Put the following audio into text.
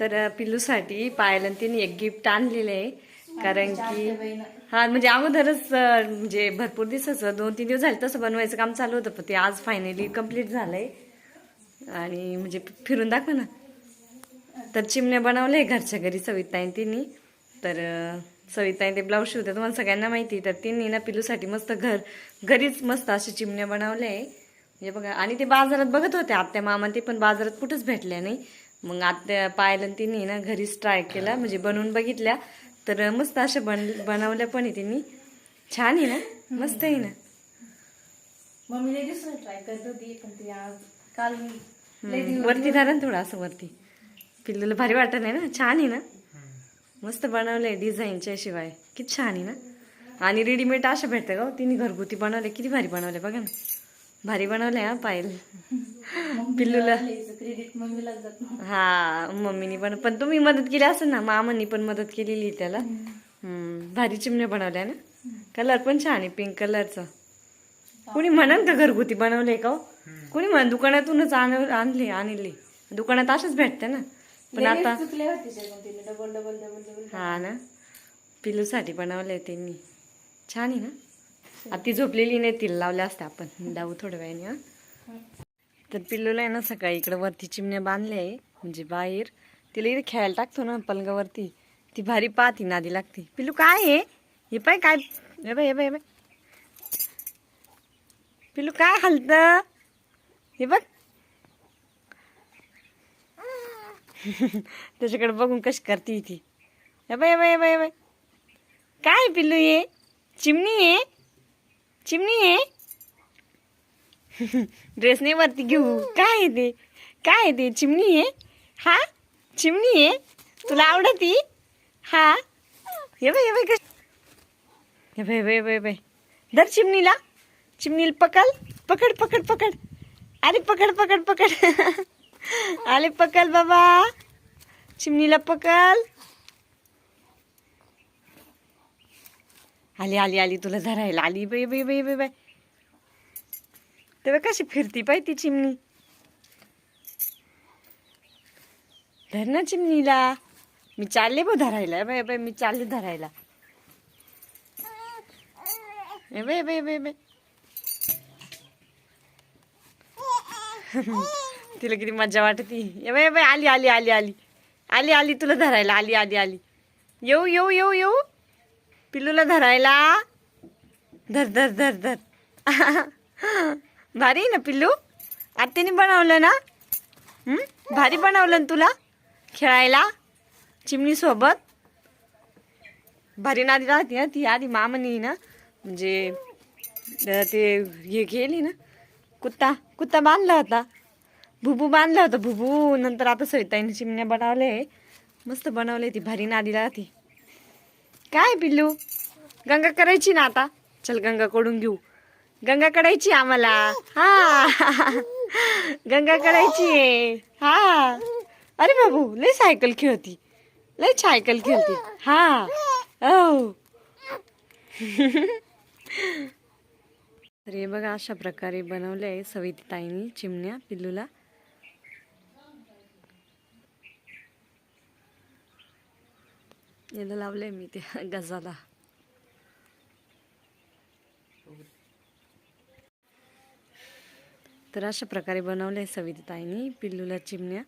तर पिल्लूसाठी पायाला तिने एक गिफ्ट आणलेलं आहे. कारण की हा म्हणजे अगोदरच म्हणजे भरपूर दिवसाचं दोन तीन दिवस झाले तसं बनवायचं काम चालू होतं पण ते आज फायनली कंप्लीट झालंय. आणि म्हणजे फिरून दाखव ना. तर चिमण्या बनवले घरच्या घरी सविताईन तिने. तर सविताईन ते ब्लाऊज शिवते तुम्हाला सगळ्यांना माहिती तर तिने ना पिलूसाठी मस्त घर घरीच मस्त असे चिमण्या बनवले म्हणजे बघा आणि ते बाजारात बघत होते आत्या मामा ते पण बाजारात कुठंच भेटल्या नाही. मग आत्या पाहिलं तिने ना घरीच ट्राय केला. म्हणजे बनवून बघितल्या. तर मस्त अशा बन बनवल्या पण आहे तिने. छान आहे ना? मस्त आहे ना? मम्मीने ट्राय करत होती पण ती आज काल वरती धरा ना थोडं असं वरती. पिल्लूला भारी वाटत आहे ना? छान आहे ना? मस्त बनवलंय डिझाईनच्या शिवाय. किती छान आहे ना? आणि रेडीमेड अशा भेटतं का? तिने घरगुती बनवले किती भारी बनवले बघा ना. भारी बनवले हा पायल. पिल्लूला. क्रेडिट मम्मीलाच जात हा मम्मीनी पण पण तुम्ही मदत केली असेल ना मामांनी पण मदत केलेली त्याला. हम्म, भारी चिमण्या बनवल्या ना. कलर पण छान आहे पिंक कलरचा कुणी म्हणन का घरगुती बनवले का हो? कुणी म्हण दुकानातूनच आण- आणले आणले. दुकानात अशाच भेटते ना. पण आता हा ना. पिलूसाठी बनवलंय त्यांनी. छान आहे ना? आता ती झोपलेली नाही तिला लावल्या असत्या आपण. लावू थोड्या वेळाने तर पिल्लूला आहे ना सकाळी इकडं वरती चिमण्या बांधल्या आहे म्हणजे बाहेर. तिला इथे खेळायला टाकतो ना पलंगावरती. ती भारी पाहती नादी लागते. पिल्लू काय आहे? हे पाय काय? हे बाय हे बाय हे बाय पिल्लू काय हलत? हे बघ. त्याच्याकडे बघून कशी करते ती. हे बाय हे बाय हे बाय हे बाय काय पिल्लू ये चिमणी आहे चिमणी आहे? ड्रेस नाही वरती घेऊ. काय आहे ते? काय आहे ते? चिमणी आहे? हा? चिमणी आहे? तुला आवडती हा? हे बाय हे बाय कश? हे बाय बाय बाय बाय धर चिमणीला. चिमणीला पकड. पकड पकड पकड. अरे पकड पकड पकड. आले पकड बाबा. चिमणीला पकड. आली आली आली तुला धरायला. आली बाई बाई बाई बाई बाय तेव्हा कशी फिरती पाय ती चिमणी? धर ना चिमणीला. मी चालले बो धरायला. बाय बाय मी चालले धरायला. ए बाय बाय बाय बाय तिला किती मजा वाटती ए बाय बाय आली आली आली आली. आली आली तुला धरायला. आली आली आली. येऊ येऊ येऊ येऊ. पिल्लूला धरायला. धर धर धर धर. भारी आहे ना पिल्लू? आत्याने बनवलं ना? भारी बनवलं ना तुला? खेळायला? चिमणीसोबत? भारी नादी राहते ना ती. आधी मामनी ना म्हणजे ते हे गेली ना कुत्ता कुत्ता बांधला होता. भुबू बांधला होता भुबू नंतर आता सविताईने चिमण्या बनवले मस्त बनवले ती. भारी नादी राहते. काय पिल्लू? गंगा करायची ना आता? चल गंगा कडून घेऊ. गंगा करायची आम्हाला. हा. गंगा कडायची आहे. हा. अरे बाबू लय सायकल खेळती. लय सायकल खेळती. हा. ओ तर हे बघा अशा प्रकारे बनवले आहे सविताईनी चिमण्या पिल्लूला. याला लावलंय मी ते गजाला. तर अशा प्रकारे बनवले सविताईनी पिल्लूला चिमण्या.